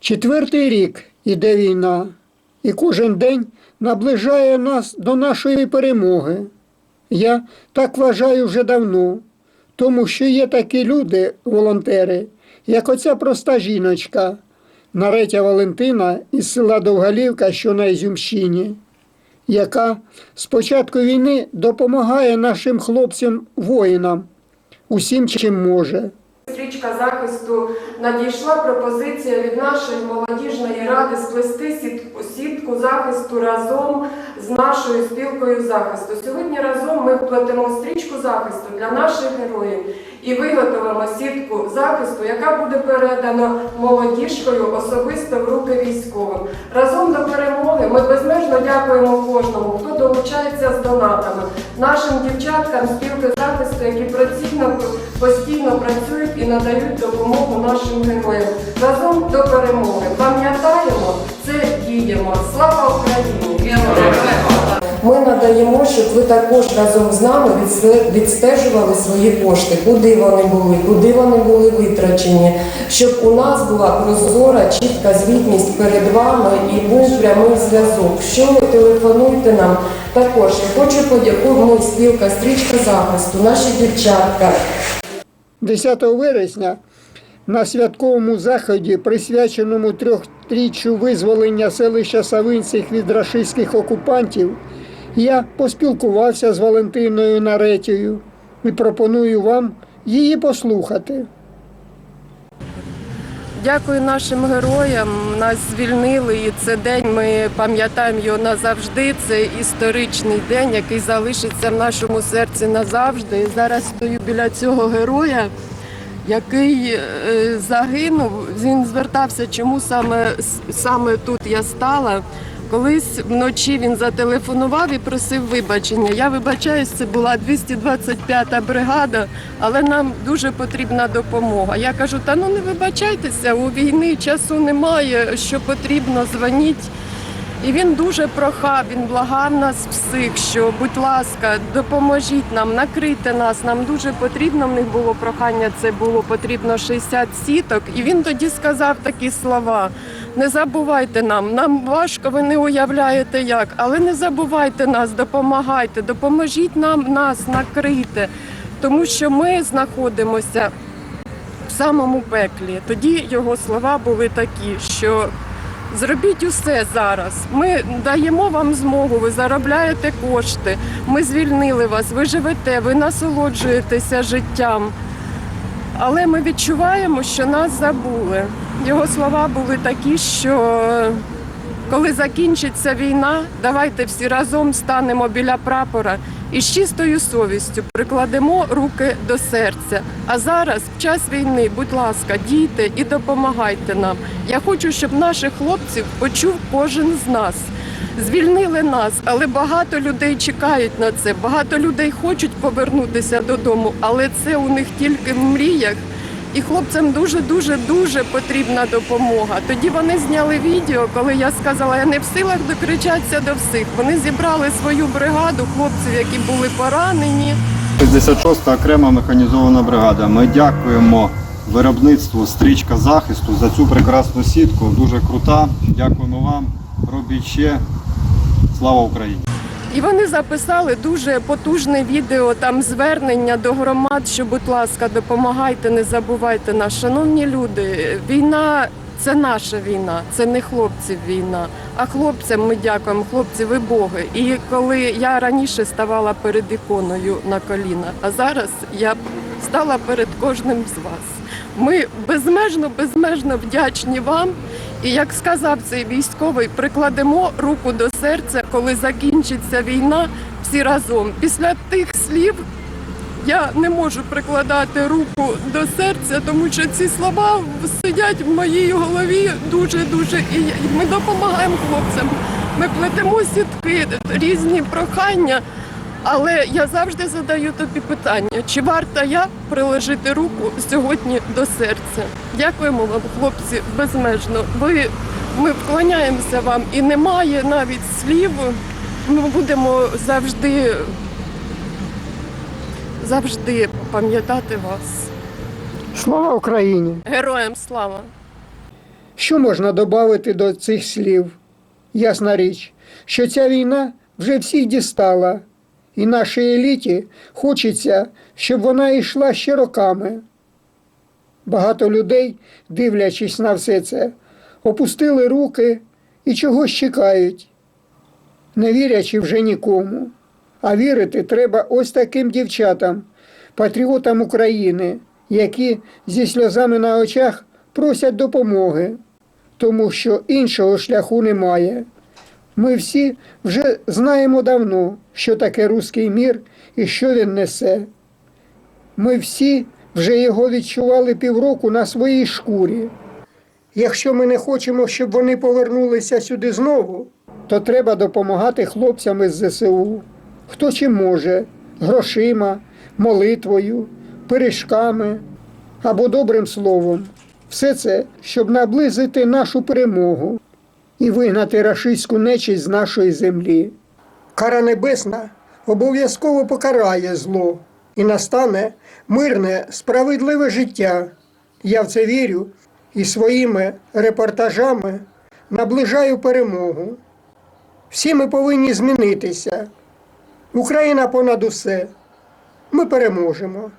Четвертий рік іде війна, і кожен день наближає нас до нашої перемоги. Я так вважаю вже давно, тому що є такі люди, волонтери, як оця проста жіночка, Наретя Валентина із села Довгалівка, що на Ізюмщині, яка з початку війни допомагає нашим хлопцям-воїнам усім, чим може. Стрічка захисту надійшла пропозиція від нашої молодіжної ради сплести сітку, захисту разом з нашою спілкою захисту. Сьогодні разом ми вплетемо стрічку захисту для наших героїв і виготовимо сітку захисту, яка буде передана молодіжкою особисто в руки військовим. Ми безмежно дякуємо кожному, хто долучається з донатами, нашим дівчаткам спілки захисту, які працівно постійно працюють і надають допомогу нашим героям. Разом до перемоги. Пам'ятаємо, це діємо. Слава Україні! Ми надаємо, щоб ви також разом з нами відстежували свої кошти, куди вони були, куди вони були витрачені, щоб у нас була прозора, чітка звітність перед вами і був прямий зв'язок. Що ви телефонуйте нам? Також я хочу подякувати спілка стрічка захисту, наші дівчатка. 10 вересня на святковому заході, присвяченому трьохріччю визволення селища Савинців від рашистських окупантів, я поспілкувався з Валентиною Наретєю і пропоную вам її послухати. Дякую нашим героям. Нас звільнили, і це день. Ми пам'ятаємо його назавжди. Це історичний день, який залишиться в нашому серці назавжди. І зараз стою біля цього героя, який е, загинув. Він звертався, чому саме, саме тут я стала. Колись вночі він зателефонував і просив вибачення. Я вибачаюсь, це була 225-та бригада, але нам дуже потрібна допомога. Я кажу, та ну не вибачайтеся, у війни часу немає, що потрібно, дзвоніть. І він дуже прохав, він благав нас всіх, що, будь ласка, допоможіть нам, накрийте нас. Нам дуже потрібно. В них було прохання, це було потрібно 60 сіток. І він тоді сказав такі слова: не забувайте нам, нам важко, ви не уявляєте як, але не забувайте нас, допомагайте, допоможіть нам нас накрити, тому що ми знаходимося в самому пеклі. Тоді його слова були такі, що зробіть усе зараз. Ми даємо вам змогу, ви заробляєте кошти. Ми звільнили вас, ви живете, ви насолоджуєтеся життям. Але ми відчуваємо, що нас забули. Його слова були такі, що коли закінчиться війна, давайте всі разом станемо біля прапора і з чистою совістю прикладемо руки до серця. А зараз, в час війни, будь ласка, дійте і допомагайте нам. Я хочу, щоб наших хлопців почув кожен з нас. Звільнили нас, але багато людей чекають на це. Багато людей хочуть повернутися додому, але це у них тільки в мріях. І хлопцям дуже дуже дуже потрібна допомога. Тоді вони зняли відео, коли я сказала, я не в силах докричатися до всіх. Вони зібрали свою бригаду хлопців, які були поранені. 66-та окрема механізована бригада. Ми дякуємо виробництву стрічка захисту за цю прекрасну сітку. Дуже крута. Дякуємо вам. Робіть ще. Слава Україні! І вони записали дуже потужне відео, там звернення до громад, що, будь ласка, допомагайте, не забувайте нас. Шановні люди, війна це наша війна, це не хлопців війна. А хлопцям ми дякуємо, хлопці, ви Боги. І коли я раніше ставала перед іконою на коліна, а зараз я стала перед кожним з вас. Ми безмежно, безмежно вдячні вам. І як сказав цей військовий, прикладемо руку до серця, коли закінчиться війна, всі разом. Після тих слів я не можу прикладати руку до серця, тому що ці слова сидять в моїй голові дуже дуже. І ми допомагаємо хлопцям. Ми плетемо сітки, різні прохання. Але я завжди задаю тобі питання, чи варта я приложити руку сьогодні до серця? Дякуємо вам, хлопці, безмежно. Ви ми вклоняємося вам і немає навіть слів. Ми будемо завжди, завжди пам'ятати вас. Слава Україні! Героям слава! Що можна додати до цих слів? Ясна річ, що ця війна вже всіх дістала, і нашій еліті хочеться, щоб вона йшла ще роками. Багато людей, дивлячись на все це, опустили руки і чогось чекають, не вірячи вже нікому. А вірити треба ось таким дівчатам, патріотам України, які зі сльозами на очах просять допомоги, тому що іншого шляху немає. Ми всі вже знаємо давно, що таке руський мір і що він несе. Ми всі вже його відчували півроку на своїй шкурі. Якщо ми не хочемо, щоб вони повернулися сюди знову, то треба допомагати хлопцям із ЗСУ. Хто чим може грошима, молитвою, пиріжками або добрим словом. Все це, щоб наблизити нашу перемогу і вигнати рашистську нечість з нашої землі. Кара небесна обов'язково покарає зло і настане мирне, справедливе життя. Я в це вірю і своїми репортажами наближаю перемогу. Всі ми повинні змінитися. Україна понад усе. Ми переможемо.